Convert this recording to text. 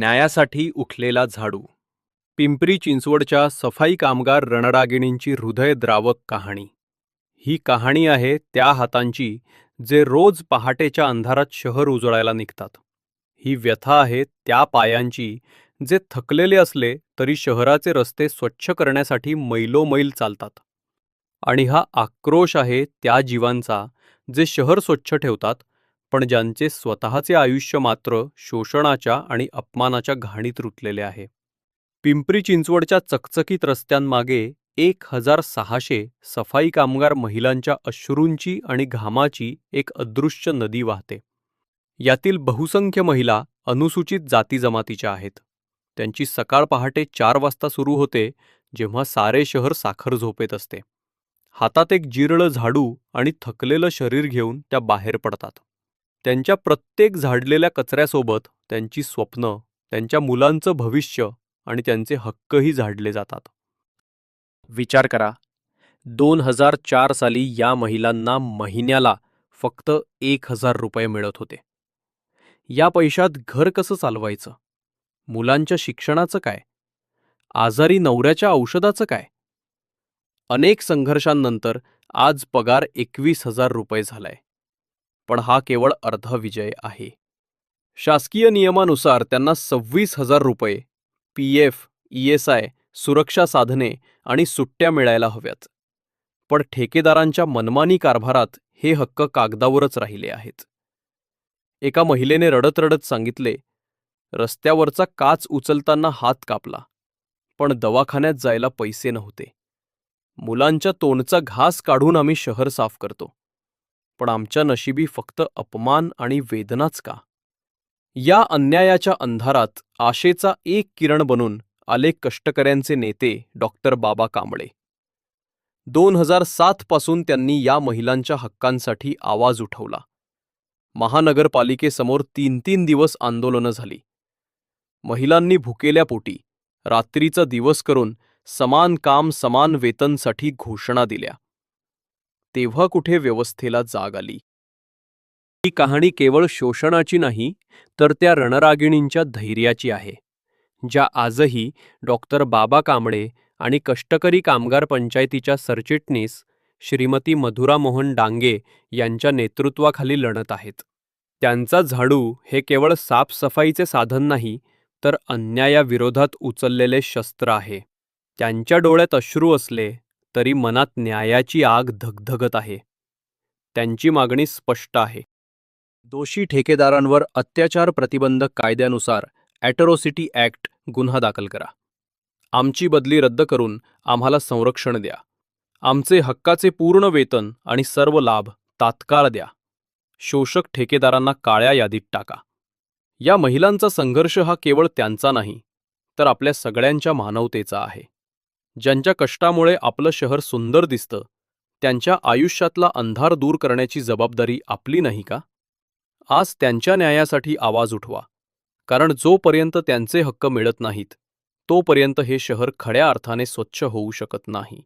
न्यायासाठी उठलेला झाडू. पिंपरी चिंचवडच्या सफाई कामगार रणरागिणींची हृदयद्रावक कहाणी. ही कहाणी आहे त्या हातांची जे रोज पहाटेच्या अंधारात शहर उजळायला निघतात. ही व्यथा आहे त्या पायांची जे थकलेले असले तरी शहराचे रस्ते स्वच्छ करण्यासाठी मैलोमैल चालतात. आणि हा आक्रोश आहे त्या जीवांचा जे शहर स्वच्छ ठेवतात पण ज्यांचे स्वतःचे आयुष्य मात्र शोषणाच्या आणि अपमानाच्या घाणीत रुतलेले आहे. पिंपरी चिंचवडच्या चकचकीत रस्त्यांमागे एक हजार सहाशे सफाई कामगार महिलांच्या अश्रूंची आणि घामाची एक अदृश्य नदी वाहते. यातील बहुसंख्य महिला अनुसूचित जाती जमातीच्या आहेत. त्यांची सकाळ पहाटे चार वाजता सुरू होते जेव्हा सारे शहर साखर झोपेत असते. हातात एक जीर्ण झाडू आणि थकलेलं शरीर घेऊन त्या बाहेर पडतात. त्यांच्या प्रत्येक झाडलेल्या कचऱ्यासोबत त्यांची स्वप्न त्यांच्या मुलांचं भविष्य आणि त्यांचे हक्कही झाडले जातात. विचार करा. दोन हजार चार साली या महिलांना महिन्याला फक्त एक हजार रुपये मिळत होते. या पैशात घर कसं चालवायचं? मुलांच्या शिक्षणाचं काय? आजारी नवऱ्याच्या औषधाचं काय? अनेक संघर्षांनंतर आज पगार एकवीस हजार रुपये झालाय. पण हा केवळ अर्धा विजय आहे. शासकीय नियमानुसार त्यांना सव्वीस हजार रुपये P F E S I सुरक्षा साधने आणि सुट्ट्या मिळायला हव्यात. पण ठेकेदारांच्या मनमानी कारभारात हे हक्क कागदावरच राहिले आहेत. एका महिलेने रडत रडत सांगितले रस्त्यावरचा काच उचलताना हात कापला पण दवाखान्यात जायला पैसे नव्हते. मुलांच्या तोंडचा घास काढून आम्ही शहर साफ करतो. पण आमच्या नशिबी फक्त अपमान आणि वेदनाच का? या अन्यायाच्या अंधारात आशेचा एक किरण बनून आले कष्टकऱ्यांचे नेते डॉक्टर बाबा कांबळे. दोन हजार सात पासून त्यांनी या महिलांच्या हक्कांसाठी आवाज उठवला. महानगरपालिकेसमोर तीन तीन दिवस आंदोलनं झाली. महिलांनी भुकेल्या पोटी रात्रीचा दिवस करून समान काम समान वेतनसाठी घोषणा दिल्या. तेव्हा कुठे व्यवस्थेला जाग आली? ही कहाणी केवळ शोषणाची नाही तर त्या रणरागिणींच्या धैर्याची आहे ज्या आजही डॉक्टर बाबा कांबळे आणि कष्टकरी कामगार पंचायतीच्या सरचिटणीस श्रीमती मधुरा मोहन डांगे यांच्या नेतृत्वाखाली लढत आहेत. त्यांचा झाडू हे केवळ साफसफाईचे साधन नाही तर अन्यायाविरोधात उचललेले शस्त्र आहे. त्यांच्या डोळ्यात अश्रू असले तरी मनात न्यायाची आग धगधगत आहे. त्यांची मागणी स्पष्ट आहे. दोषी ठेकेदारांवर अत्याचार प्रतिबंधक कायद्यानुसार ॲटरोसिटी ॲक्ट गुन्हा दाखल करा. आमची बदली रद्द करून आम्हाला संरक्षण द्या. आमचे हक्काचे पूर्ण वेतन आणि सर्व लाभ तात्काळ द्या. शोषक ठेकेदारांना काळ्या यादीत टाका. या महिलांचा संघर्ष हा केवळ त्यांचा नाही तर आपल्या सगळ्यांच्या मानवतेचा आहे. ज्यांच्या कष्टामुळे आपलं शहर सुंदर दिसतं त्यांच्या आयुष्यातला अंधार दूर करण्याची जबाबदारी आपली नाही का? आज त्यांच्या न्यायासाठी आवाज उठवा कारण जोपर्यंत त्यांचे हक्क मिळत नाहीत तोपर्यंत हे शहर खड्या अर्थाने स्वच्छ होऊ शकत नाही.